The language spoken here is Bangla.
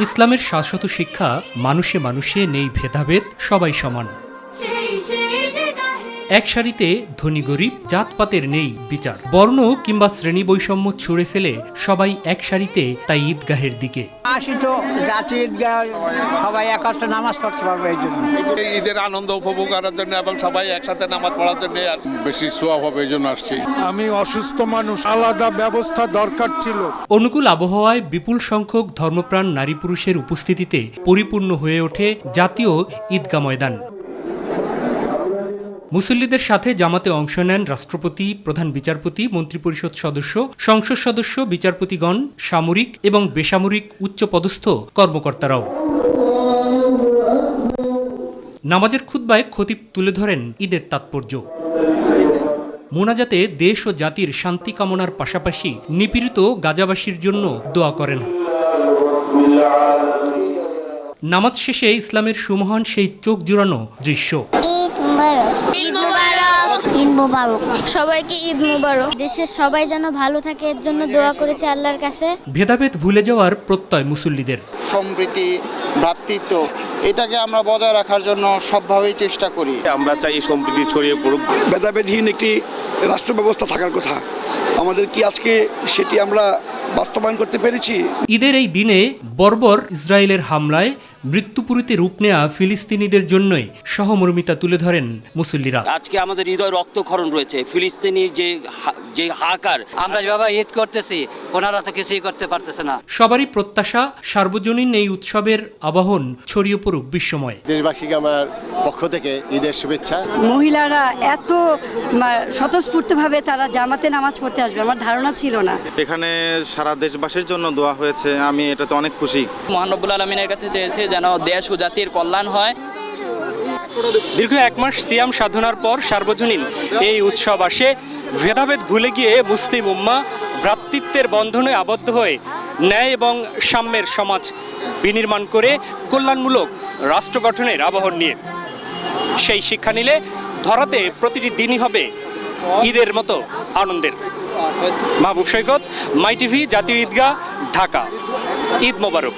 ইসলামের শাশ্বত শিক্ষা মানুষে মানুষে নেই ভেদাভেদ সবাই সমান। এক সারিতে ধনী গরিব জাতপাতের নেই বিচার। বর্ণ কিংবা শ্রেণি বৈষম্য ছুঁড়ে ফেলে সবাই এক সারিতে তাই ঈদগাহের দিকে। আসি তো জাতি ঈদগাহ সবাই একসাথে নামাজ পড়তে পারব এই জন্য। ঈদের আনন্দ উপভোগ করার জন্য এবং সবাই একসাথে নামাজ পড়ার জন্য বেশি সোয়াব হবে এই জন্য আসছি। আমি অসুস্থ মানুষ আলাদা ব্যবস্থা দরকার ছিল। অনুকূল আবহাওয়ায় বিপুল সংখ্যক ধর্মপ্রাণ নারী পুরুষের উপস্থিতিতে পরিপূর্ণ হয়ে ওঠে জাতীয় ঈদগা ময়দান। মুসল্লিদের সাথে জামাতে অংশ নেন রাষ্ট্রপতি, প্রধান বিচারপতি, মন্ত্রিপরিষদ সদস্য, সংসদ সদস্য, বিচারপতিগণ, সামরিক এবং বেসামরিক উচ্চপদস্থ কর্মকর্তারাও। নামাজের খুতবায় খতিব তুলে ধরেন ঈদের তাৎপর্য। মোনাজাতে দেশ ও জাতির শান্তি কামনার পাশাপাশি নিপীড়িত গাজাবাসীর জন্য দোয়া করেন। নামাজ শেষে ইসলামের সুমহান সেই চোখ জুড়ানো দৃশ্য। মুবারক। ঈদ মুবারক। ঈদ মুবারক। সবাইকে ঈদ মুবারক। দেশের সবাই যেন ভালো থাকে এর জন্য দোয়া করেছে আল্লাহর কাছে। ভেদাভেদ ভুলে যাওয়ার প্রত্যয় মুসল্লিদের। সম্প্রীতি ভ্রাতৃত্ব এটাকে আমরা বজায় রাখার জন্য সবভাবেই চেষ্টা করি। আমরা চাই এই সম্প্রীতি ছড়িয়ে পড়ুক। ভেদাভেদহীন একটি রাষ্ট্র ব্যবস্থা থাকার কথা। আমাদের কি আজকে সেটি আমরা বাস্তবায়ন করতে পেরেছি। ঈদের এই দিনে বর্বর ইসরায়েলের হামলায় মৃত্যুপুরীতে রূপ নেয়া ফিলিস্তিনিদের জন্যই সহমর্মিতা তুলে ধরেন মুসল্লিরা। আজকে আমাদের হৃদয় রক্তক্ষরণ রয়েছে। ফিলিস্তিনি যে যে হাহাকার আমরা যেভাবে ঈদ করতেছি ওনারা তো কিছুই করতে পারতেছে না। সবারই প্রত্যাশা সার্বজনীন এই উৎসবের আবাহন ছড়িয়ে পড়ুক বিশ্বময়। দেশবাসীকে আমার পক্ষ থেকে ঈদের শুভেচ্ছা। মহিলারা এত স্বতঃস্ফূর্তভাবে তারা জামাতে নামাজ পড়তে আসবে আমার ধারণা ছিল না। এখানে সারা দেশবাসীর জন্য দোয়া হয়েছে আমি এটাতে অনেক খুশি। মহানবুল আলমিনের কাছে চেয়েছে যেন দেশ ও জাতির কল্যাণ হয়। দীর্ঘ এক মাস সিয়াম সাধনার পর সার্বজনীন এই উৎসব আসে। ভেদাভেদ ভুলে গিয়ে মুসলিম উম্মা ভ্রাতৃত্বের বন্ধনে আবদ্ধ হয়ে ন্যায় এবং সাম্যের সমাজ বিনির্মাণ করে কল্যাণমূলক রাষ্ট্র গঠনের আবহন নিয়ে। সেই শিক্ষা নিলে ধরাতে প্রতিটি দিনই হবে ঈদের মতো আনন্দের। মাহবুব সৈকত, মাই টিভি, জাতীয় ঈদগাহ, ঢাকা। ঈদ মোবারক।